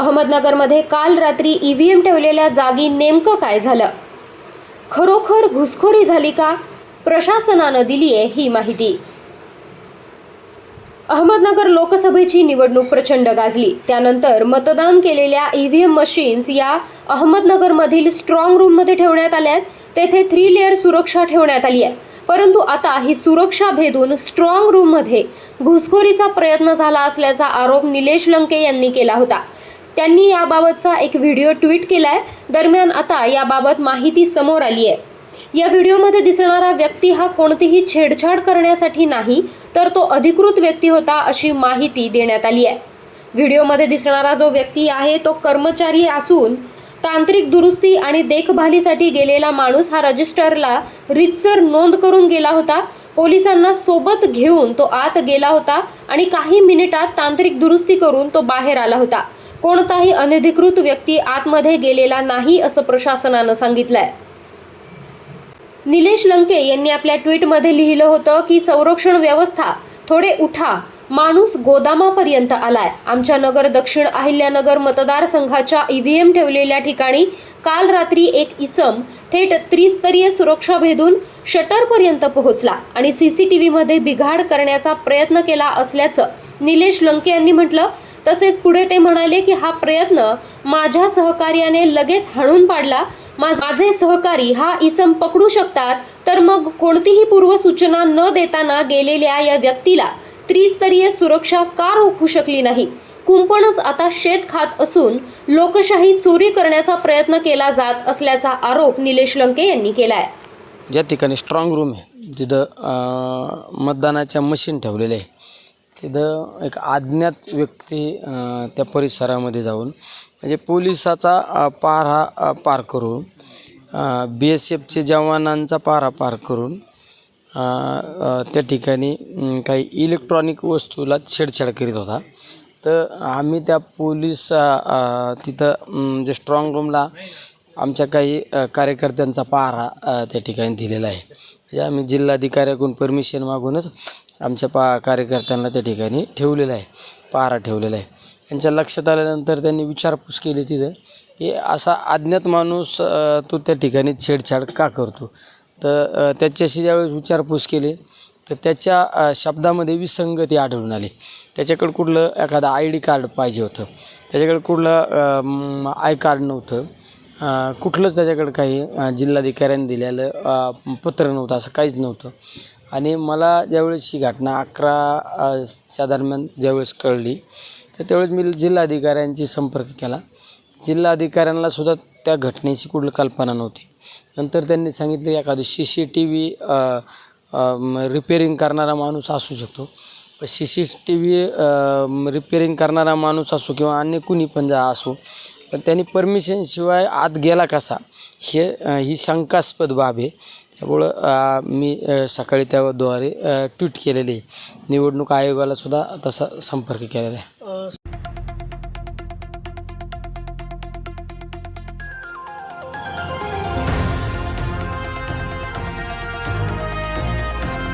अहमदनगरमध्ये काल रात्री ईव्हीएम ठेवलेल्या जागी नेमकं काय झालं? खरोखर घुसखोरी झाली का? प्रशासनानं दिली आहे ही माहिती. अहमदनगर लोकसभेची निवडणूक प्रचंड गाजली. त्यानंतर मतदान केलेल्या ईव्हीएम मशीन्स या अहमदनगरमधील स्ट्रॉंग रूममध्ये ठेवण्यात आल्या तेथे थ्री लेअर सुरक्षा ठेवण्यात आली आहे. परंतु आता ही सुरक्षा भेदून स्ट्रॉंग रूममध्ये घुसखोरीचा प्रयत्न झाला असल्याचा आरोप निलेश लंके यांनी केला होता. त्यांनी याबाबतचा एक व्हिडिओ ट्विट केलाय. दरम्यान आता याबाबत माहिती समोर आली आहे. या व्हिडिओमध्ये दिसणारा व्यक्ती हा कोणतीही छेडछाड करण्यासाठी नाही तर तो अधिकृत व्यक्ती होता अशी माहिती देण्यात आली आहे. व्हिडिओमध्ये दिसणारा जो व्यक्ती आहे तो कर्मचारी असून तांत्रिक दुरुस्ती आणि देखभालीसाठी गेलेला माणूस हा रजिस्टरला रितसर नोंद करून गेला होता. पोलिसांना सोबत घेऊन तो आत गेला होता आणि काही मिनिटात तांत्रिक दुरुस्ती करून तो बाहेर आला होता. कोणताही अनधिकृत व्यक्ती आतमध्ये गेलेला नाही असं प्रशासनानं सांगितलंय. निलेश लंके यांनी आपल्या ट्विटमध्ये लिहिलं होतं की संरक्षण व्यवस्था थोडे उठा. माणूस गोदामापर्यंत आलाय. आमच्या नगर दक्षिण अहिल्यानगर मतदारसंघाच्या ईव्हीएम ठेवलेल्या ठिकाणी काल रात्री एक इसम थेट त्रिस्तरीय सुरक्षा भेदून शटरपर्यंत पोहोचला आणि सीसीटीव्हीमध्ये बिघाड करण्याचा प्रयत्न केला असल्याचं निलेश लंके यांनी म्हटलं. तसेच पुढे ते म्हणाले की हा प्रयत्न माझ्या सहकार्याने लगेच हाणून पाडला. माझे सहकारी हा इसम पकडू शकतात तर मग कोणतीही पूर्वसूचना न देताना गेलेल्या या व्यक्तीला त्रिस्तरीय सुरक्षा का रोखू शकली नाही? कुंपणच आता शेत खात असून लोकशाही चोरी करण्याचा प्रयत्न केला जात असल्याचा आरोप निलेश लंके यांनी केलाय. ज्या ठिकाणी स्ट्रॉंग रूम आहे तिथं मतदानाच्या मशीन ठेवलेल्या आहे तिथं एक अज्ञात व्यक्ती त्या परिसरामध्ये जाऊन म्हणजे पोलिसाचा पारा पार करून बी एस एफचे जवानांचा पारा पार करून त्या ठिकाणी काही इलेक्ट्रॉनिक वस्तूला छेडछाड करीत होता. तर आम्ही त्या पोलीस तिथं जे स्ट्रॉंग रूमला आमच्या काही कार्यकर्त्यांचा पारा त्या ठिकाणी दिलेला आहे. म्हणजे आम्ही जिल्हाधिकाऱ्याकडून परमिशन मागूनच आमच्या पा कार्यकर्त्यांना त्या ठिकाणी ठेवलेला आहे पारा ठेवलेला आहे. त्यांच्या लक्षात आल्यानंतर त्यांनी विचारपूस केली तिथं की असा अज्ञात माणूस तो त्या ठिकाणी छेडछाड का करतो? तर त्याच्याशी ज्यावेळेस विचारपूस केली तर त्याच्या शब्दामध्ये विसंगती आढळून आली. त्याच्याकडं कुठलं एखादं आय डी कार्ड पाहिजे होतं. त्याच्याकडे कुठलं आय कार्ड नव्हतं. कुठलंच त्याच्याकडं काही जिल्हाधिकाऱ्यांनी दिलेलं पत्र नव्हतं असं काहीच नव्हतं. आणि मला ज्यावेळेस ही घटना अकरा च्या दरम्यान ज्यावेळेस कळली तर त्यावेळेस मी जिल्हाधिकाऱ्यांशी संपर्क केला. जिल्हाधिकाऱ्यांना सुद्धा त्या घटनेची कुठली कल्पना नव्हती. नंतर त्यांनी सांगितले एखादं C C T V repairing करणारा माणूस असू शकतो. C C T V repairing करणारा माणूस असो किंवा अन्य कुणी पण जा असो पण त्यांनी परमिशनशिवाय आत गेला कसा हे ही शंकास्पद बाब आहे. त्यामुळं मी सकाळी त्याद्वारे ट्विट केलेले. आहे निवडणूक आयोगालासुद्धा तसा संपर्क केलेला आहे.